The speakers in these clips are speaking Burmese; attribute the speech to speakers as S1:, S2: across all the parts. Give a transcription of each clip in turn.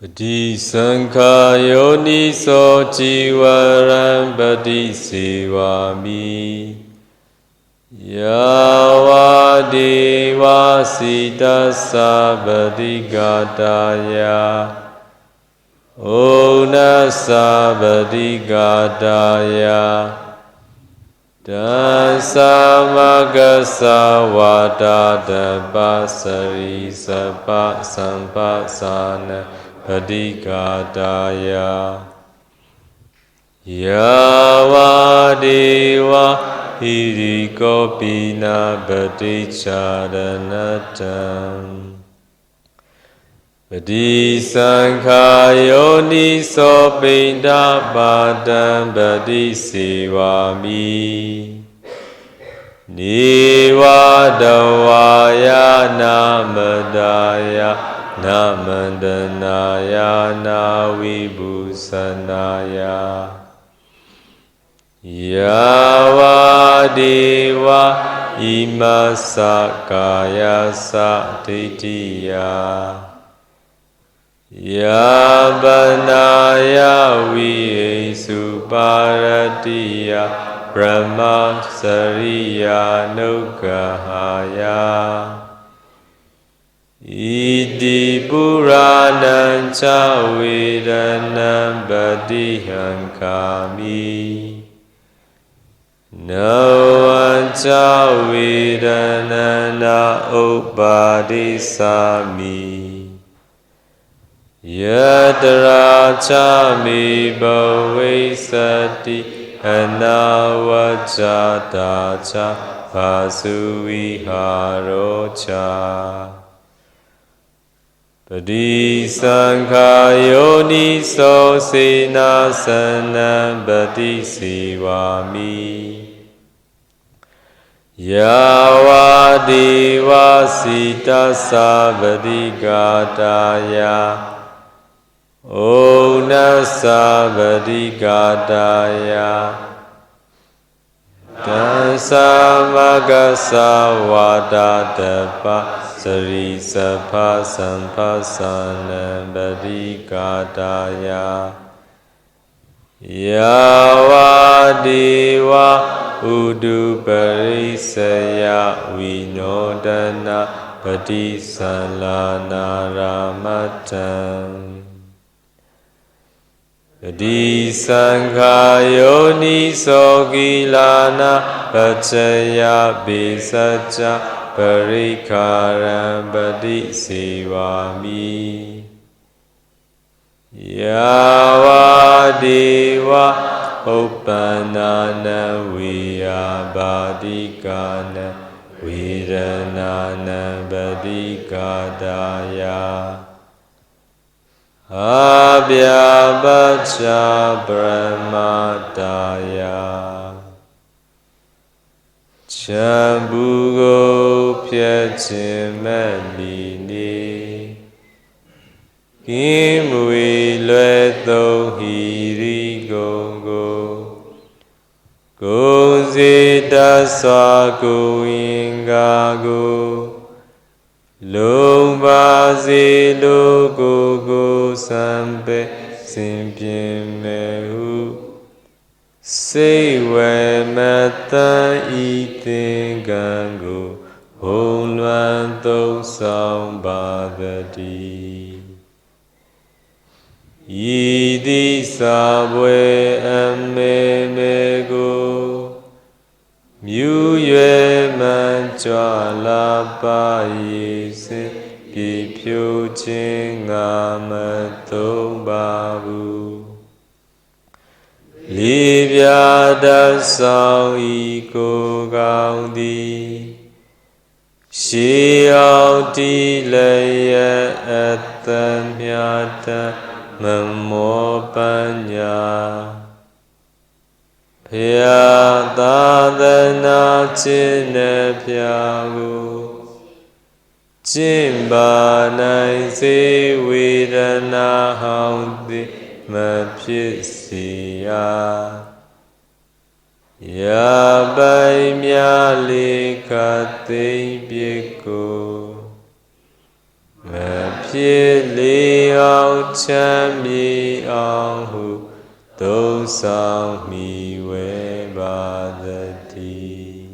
S1: ပတိသံခာယောနိသောជីဝရံပတိစေဝာမိယာဝဒေဝစီတသဗတိဂတာယဩနသဗတိဂတာယတံသမဂသဝါတာတပစရိစပသံပသနာ ပတိကာတာယယာဝဒေဝဟိရိကောပိနာပတိချာရဏတံပတိသံခာယောနိသောပိန္ဒပါတံပတိစေဝာမိနေဝတဝါယနာမတာယ နမန္တနာယနာဝိဘူသနာယယာဝဒေဝဣမသကာယသဒိဋ္ဌိယယာပနာယဝိဟိစုပါရတိယဗြဟ္မစရိယာနုက္ခဟာယ ဣတိပုရာဏံချဝေရဏံပတိဟံခာမိနောဝံချဝေရဏနာဥပပါတိသာမိယတရာချမိဘဝိသတိအနာဝဇာတာချဘာစုဝိဟာရောချ ပတိသံခာယောနိသောစေနာသနံပတိစီဝာမိယာဝတိဝစီတသဗတိကာတာယဩနသဗတိကာတာယတံသမဂသဝါဒတပ စရိစဖသံဖသနံပတိကာတာယယာဝတိဝဥတုပရိစယဝိနောဒနာပတိသလာနာရာမတံပတိသံဃာယောနိသောကိလာနာပစ္စယပိစัจ जा ပရိခာရံပတိစေဝာမိယာဝဒေဝဥပ္ပန္နာနဝေယဘာတိကာနဝေရဏနံပတိကာတာယအာဗျာပัจฉာပရမတာယချံဘူးကို ဖြတ်ခြင်းမဲ့လီနေကင်းမွေလွယ်သုံးဟီရီကုံကိုကိုယ်စီတဆွာကိုရင်ကာကိုလုံးပါစေလိုကိုကိုစံပဲစင်ပြင်းမဲ့ဟုစိတ်ဝဲမတန်ဤသင်္ကံကို ဘုံလွမ်းသုံးဆောင်ပါတည်းဤသည်စာပွဲအမေမေကိုမြူရွယ်မှန်ကြွလာပါ၏စေပြဖြိုးခြင်းငါမသုံးပါဘူးလေးပြာတဆောင်ဤကိုကောင်းသည် ရှေအောင်တီလည်းရအတ္တမြတ်တမမောပညာဖျာသာသနာခြင်းနဲ့ဖျာကိုကျင့်ပါနိုင်စေဝေဒနာဟောင်းသည်မဖြစ်စီရ ယာပိုင်မြလေးခသိမ့်ပြကိုမဖြဖြစ်လေးအောင်ချမ်းမြေအောင်ဟုသုံးဆောင်မိဝဲပါသတည်း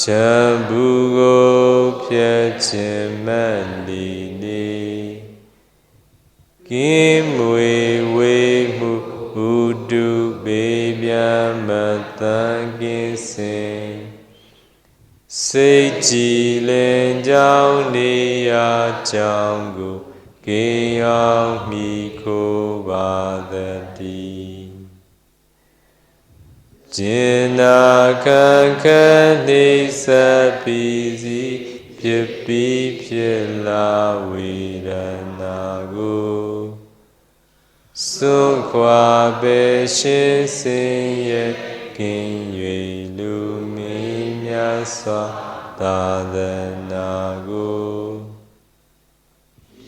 S1: ချမ်းဘူးကိုဖြတ်ခြင်းမတ်လီနေကင်းမွေဝေမှုဥတု ပေပြမတန်ကင်းစင်စိတ်ကြည်လင်ကြောင်းနေရာကြောင်းကိုကေအောင်မိကိုပါသတည်းကျင်နာခံခံနေစပိစီဖြစ်ပြီးဖြစ်လာဝေဒနာကို စုခွာပေရှိစေရကင်း၍လူမင်းမြတ်စွာသာသနာကို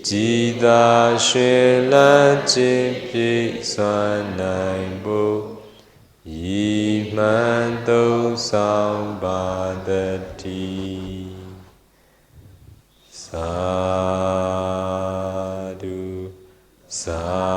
S1: ကြည်သာရွှေလန်းခြင်းပြည့်စွာနိုင်ဖို့ဤမှန်သုံးဆောင်ပါတတိသာဓုသာ